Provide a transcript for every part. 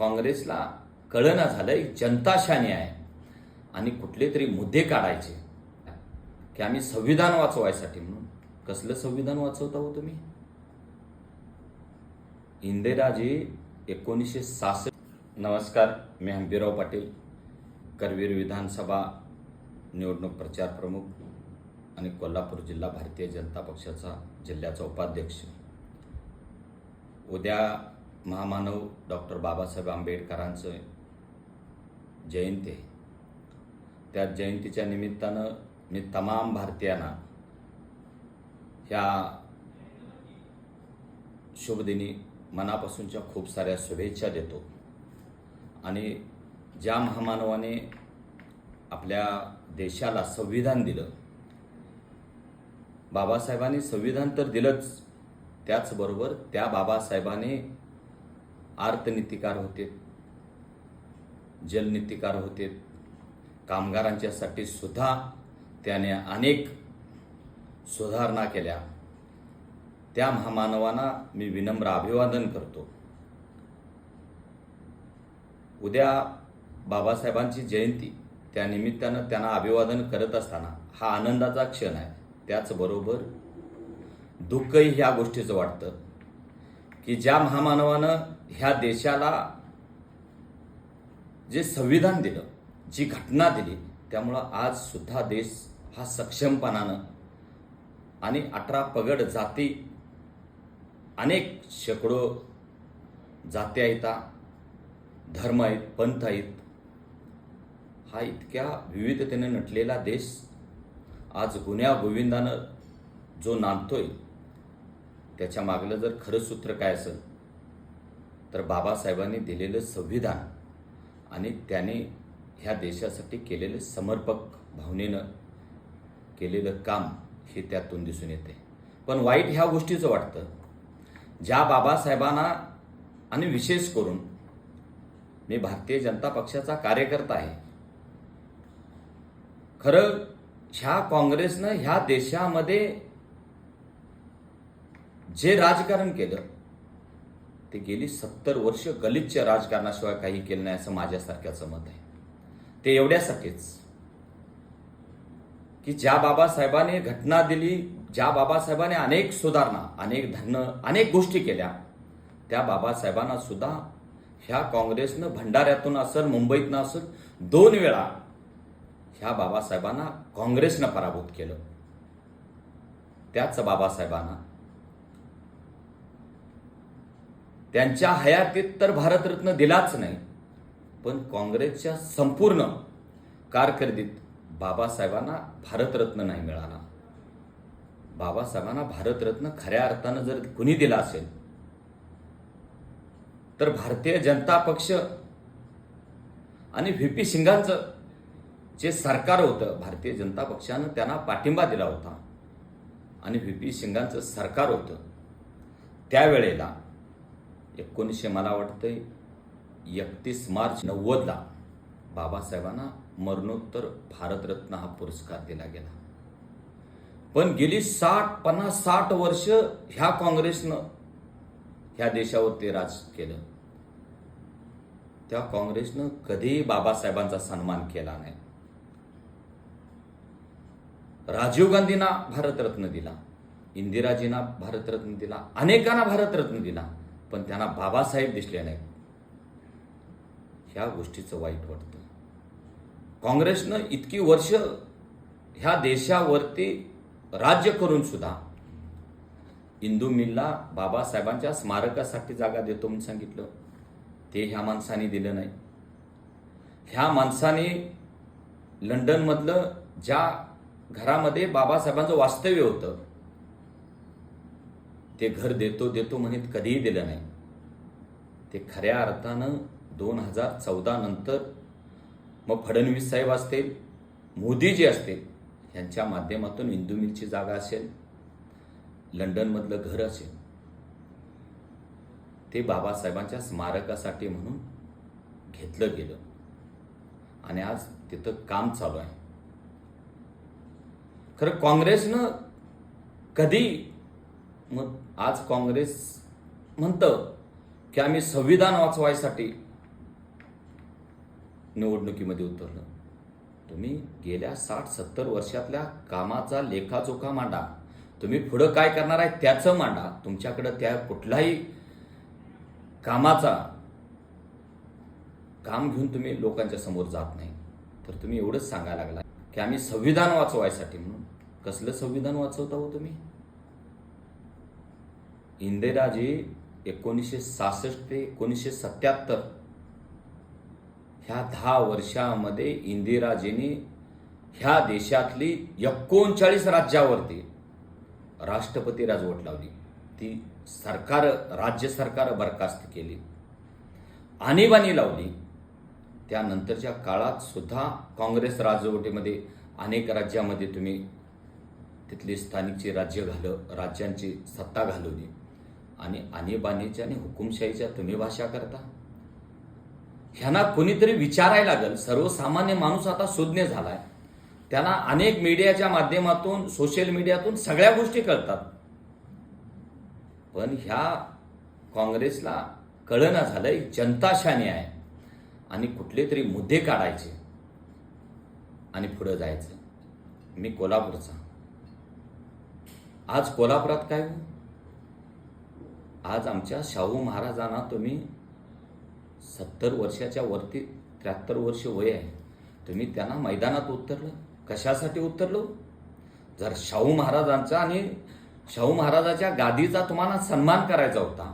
काँग्रेसला कळना झालंय जनताशाने आहे. आणि कुठले तरी मुद्दे काढायचे. की आम्ही संविधान वाचवायसाठी म्हणून. कसलं संविधान वाचवता हो तुम्ही? इंदिराजी एकोणीसशे सहासष्ट. नमस्कार मी हंबीराव पाटील करवीर विधानसभा निवडणूक प्रचार प्रमुख आणि कोल्हापूर जिल्हा भारतीय जनता पक्षाचा जिल्ह्याचा उपाध्यक्ष. उद्या महामानव डॉक्टर बाबासाहेब आंबेडकरांचं जयंती आहे. त्या जयंतीच्या निमित्तानं मी तमाम भारतीयांना ह्या शुभदिनी मनापासूनच्या खूप साऱ्या शुभेच्छा देतो. आणि ज्या महामानवाने आपल्या देशाला संविधान दिलं बाबासाहेबांनी संविधान तर दिलंच त्याचबरोबर त्या बाबासाहेबांनी आर्तनीतिकार होते जलनीतिकार होते. कामगारांच्यासाठी सुद्धा त्याने अनेक सुधारणा केल्या. त्या महामानवांना मी विनम्र अभिवादन करतो. उद्या बाबासाहेबांची जयंती त्या निमित्तानं त्यांना अभिवादन करत असताना हा आनंदाचा क्षण आहे. त्याचबरोबर दुःखही ह्या गोष्टीचं वाटतं. की ज्या महामानवानं ह्या देशाला जे संविधान दिलं जी घटना दिली त्यामुळं आज सुद्धा देश हा सक्षमपणानं आणि अठरा पगड जाती अनेक शेकडो जाती आहेत धर्म आहेत पंथ आहेत हा इतक्या विविधतेने नटलेला देश आज गुन्ह्या गोविंदानं जो नांदतोय त्याच्या मागलं जर खरं सूत्र काय असेल तर बाबासाहेबांनी दिलेलं संविधान आणि त्याने ह्या देशासाठी केलेलं समर्पक भावनेनं केलेलं काम हे त्यातून दिसून येते. पण वाईट ह्या गोष्टीचं वाटतं ज्या बाबासाहेबांना आणि विशेष करून मी भारतीय जनता पक्षाचा कार्यकर्ता आहे खरं ह्या काँग्रेसनं ह्या देशामध्ये जे राजकारण केलं ते गेली सत्तर वर्ष गलिच्छ राजकारणाशिवाय काही केलं नाही असं माझ्यासारख्याचं मत आहे. ते एवढ्यासाठीच की ज्या बाबासाहेबांनी घटना दिली ज्या बाबासाहेबांनी अनेक सुधारणा अनेक धन अनेक गोष्टी केल्या त्या बाबासाहेबांना सुद्धा ह्या काँग्रेसनं भंडाऱ्यातून असेल मुंबईतनं असेल दोन वेळा ह्या बाबासाहेबांना काँग्रेसनं पराभूत केलं. त्याच बाबासाहेबांना त्यांच्या हयातीत तर भारतरत्न दिलाच नाही पण काँग्रेसच्या संपूर्ण कारकिर्दीत बाबासाहेबांना भारतरत्न नाही मिळाला. बाबासाहेबांना भारतरत्न खऱ्या अर्थानं जर कुणी दिला असेल तर भारतीय जनता पक्ष आणि व्ही पी सिंगांचं जे सरकार होतं भारतीय जनता पक्षानं त्यांना पाठिंबा दिला होता. आणि व्ही पी सिंगांचं सरकार होतं त्यावेळेला एकोणीसशे मला वाटतंय एकतीस मार्च नव्वदला बाबासाहेबांना मरणोत्तर भारतरत्न हा पुरस्कार दिला गेला. पण गेली साठ पन्नास साठ वर्ष ह्या काँग्रेसनं ह्या देशावरती राज केलं. त्या काँग्रेसनं कधीही बाबासाहेबांचा सन्मान केला नाही. राजीव गांधींना भारतरत्न दिला इंदिराजींना भारतरत्न दिला अनेकांना भारतरत्न दिला. पण त्यांना बाबासाहेब दिसले नाहीत. ह्या गोष्टीचं वाईट वाटतं. काँग्रेसनं इतकी वर्ष ह्या देशावरती राज्य करून सुद्धा इंदू मिलला बाबासाहेबांच्या स्मारकासाठी जागा देतो म्हणून सांगितलं. ते ह्या माणसाने दिलं नाही. ह्या माणसाने लंडनमधलं ज्या घरामध्ये बाबासाहेबांचं वास्तव्य होतं ते घर देतो देतो म्हणत कधीही दिलं नाही. ते खऱ्या अर्थानं दोन हजार चौदा नंतर मग फडणवीस साहेब असतील मोदीजी असतील यांच्या माध्यमातून इंदू मिलची जागा असेल लंडनमधलं घर असेल. ते बाबासाहेबांच्या स्मारकासाठी म्हणून घेतलं गेलं. आणि आज तिथं काम चालू आहे. खरं काँग्रेसनं कधी मग आज काँग्रेस म्हणतं की आम्ही संविधान वाचवायसाठी निवडणुकीमध्ये उतरलं. तुम्ही गेल्या साठ सत्तर वर्षातल्या कामाचा लेखाजोखा मांडा. तुम्ही पुढं काय करणार आहे त्याचं मांडा. तुमच्याकडं त्या कुठलाही कामाचा काम घेऊन तुम्ही लोकांच्या समोर जात नाही. तर तुम्ही एवढंच सांगायला लागला की आम्ही संविधान वाचवायसाठी म्हणून कसलं संविधान वाचवता हो तुम्ही? इंदिराजी एकोणीसशे सहासष्ट ते एकोणीसशे सत्याहत्तर ह्या दहा वर्षामध्ये इंदिराजींनी ह्या देशातली एकोणचाळीस राज्यावरती राष्ट्रपती राजवट लावली. ती सरकार राज्य सरकार बरखास्त केली. आणीबाणी लावली. त्यानंतरच्या काळात सुद्धा काँग्रेस राजवटीमध्ये अनेक राज्यामध्ये तुम्ही तिथली स्थानिकची राज्य घाल राज्यांची सत्ता घालवली. आणि आणीबाणीच्या आणि हुकुमशाहीच्या तुम्ही भाषा करता. ह्यांना कोणीतरी विचारायला लागेल सर्वसामान्य माणूस आता शोधणे झालाय. त्यांना अनेक मीडियाच्या माध्यमातून सोशल मीडियातून सगळ्या गोष्टी कळतात. पण ह्या काँग्रेसला कळना झालंय जनता शानी आहे. आणि कुठले तरी मुद्दे काढायचे. आणि पुढं जायचं. मी कोल्हापूरचा. आज कोल्हापुरात काय हो? आज आमच्या शाहू महाराजांना तुम्ही सत्तर वर्षाच्या वरती त्र्याहत्तर वर्ष वय आहे. तुम्ही त्यांना मैदानात उतरलं. कशासाठी उतरलो? जर शाहू महाराजांचा आणि शाहू महाराजाच्या गादीचा तुम्हाला सन्मान करायचा होता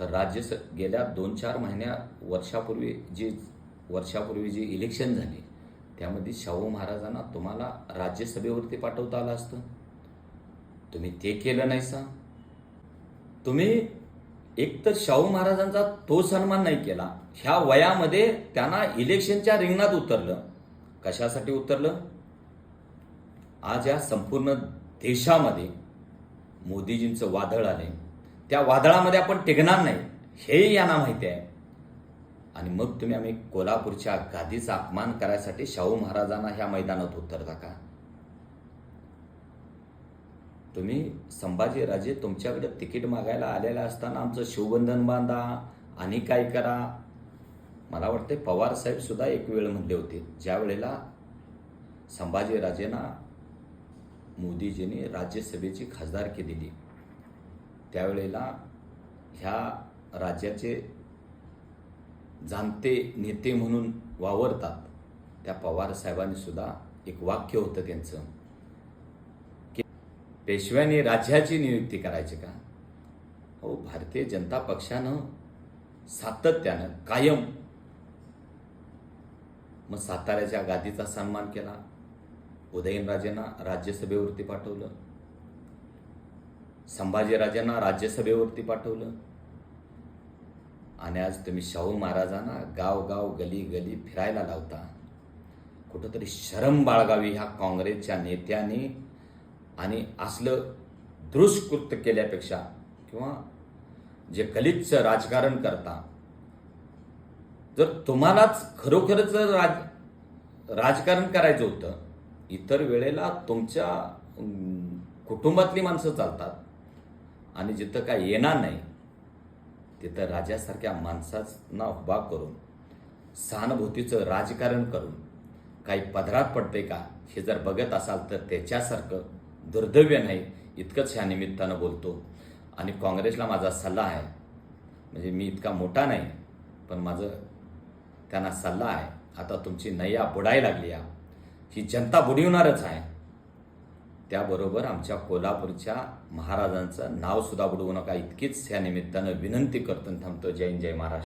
तर राज्य स गेल्या दोन चार महिन्या वर्षापूर्वी जी वर्षापूर्वी जी इलेक्शन झाली त्यामध्ये शाहू महाराजांना तुम्हाला राज्यसभेवरती पाठवता आलं असतं. तुम्ही ते केलं नाही सा तुम्ही एक तर शाहू महाराजांचा तो सन्मान नाही केला. ह्या वयामध्ये त्यांना इलेक्शनच्या रिंगणात उतरलं. कशासाठी उतरलं? आज या संपूर्ण देशामध्ये मोदीजींचं वादळ आले त्या वादळामध्ये आपण टिकणार नाही. हेही यांना माहिती आहे. आणि मग तुम्ही आम्ही कोल्हापूरच्या गादीचा अपमान करायसाठी शाहू महाराजांना ह्या मैदानात उतरता का? तुम्ही संभाजीराजे तुमच्याकडे तिकीट मागायला आलेला असताना आमचं शिवबंधन बांधा आणि काय करा? मला वाटते पवारसाहेबसुद्धा एक वेळ म्हणले होते. ज्या वेळेला संभाजीराजेंना मोदीजींनी राज्यसभेची खासदारकी दिली त्यावेळेला ह्या राज्याचे जाणते नेते म्हणून वावरतात. त्या पवार एक वाक्य होतं त्यांचं. पेशव्याने राज्याची नियुक्ती करायची का? हो भारतीय जनता पक्षानं सातत्यानं कायम मग साताऱ्याच्या गादीचा सन्मान केला. उदयनराजेंना राज्यसभेवरती पाठवलं. संभाजीराजांना राज्यसभेवरती पाठवलं. आणि आज तुम्ही शाहू महाराजांना गाव गाव गली गली फिरायला लावता. कुठंतरी शरम बाळगावी ह्या काँग्रेसच्या नेत्यांनी आणि असलं दुष्कृत्य केल्यापेक्षा किंवा जे गलितचं राजकारण करता जर तुम्हालाच खरोखरच राज राजकारण करायचं होतं इतर वेळेला तुमच्या कुटुंबातली माणसं चालतात आणि जिथं काय येणार नाही तिथं राजासारख्या माणसांना उभा करून सहानुभूतीचं राजकारण करून काही पदरात पडते का हे जर बघत असाल तर त्याच्यासारखं दुर्दैव्य नाही इतकंच ह्या निमित्तानं बोलतो. आणि काँग्रेसला माझा सल्ला आहे. म्हणजे मी इतका मोठा नाही पण माझं त्यांना सल्ला आहे. आता तुमची नय्या बुडाय लागली आहे ही जनता बुडवणारच आहे. त्याबरोबर आमच्या कोल्हापूरच्या महाराजांचं नावसुद्धा बुडवू नका. इतकीच ह्या निमित्तानं विनंती करतो थांबतो. जय जय महाराष्ट्र.